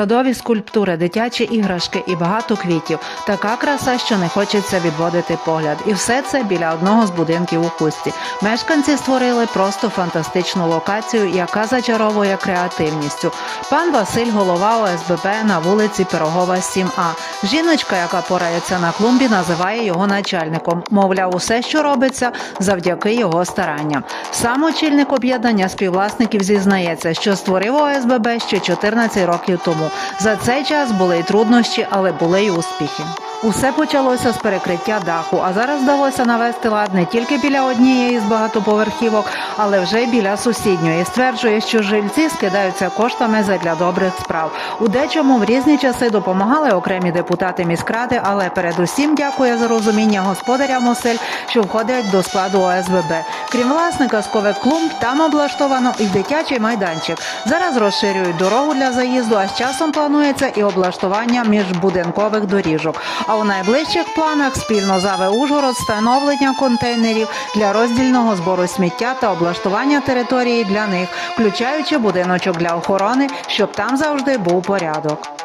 Садові скульптури, дитячі іграшки і багато квітів. Така краса, що не хочеться відводити погляд. І все це біля одного з будинків у хусті. Мешканці створили просто фантастичну локацію, яка зачаровує креативністю. Пан Василь голова ОСББ на вулиці Пирогова 7А. Жіночка, яка порається на клумбі, називає його начальником. Мовляв, усе, що робиться, завдяки його старанням. Сам очільник об'єднання співвласників зізнається, що створив ОСББ ще 14 років тому. За цей час були й труднощі, але були й успіхи. Усе почалося з перекриття даху, а зараз вдалося навести лад не тільки біля однієї з багатоповерхівок, але вже біля сусідньої. Стверджує, що жильці скидаються коштами задля добрих справ. У дечому в різні часи допомагали окремі депутати міськради, але передусім дякує за розуміння господарям осель, що входять до складу ОСББ. Крім власника сковик клумб, там облаштовано і дитячий майданчик. Зараз розширюють дорогу для заїзду, а з часом планується і облаштування міжбудинкових доріжок. А у найближчих планах спільно з АВ Ужгород встановлення контейнерів для роздільного збору сміття та облаштування території для них, включаючи будиночок для охорони, щоб там завжди був порядок.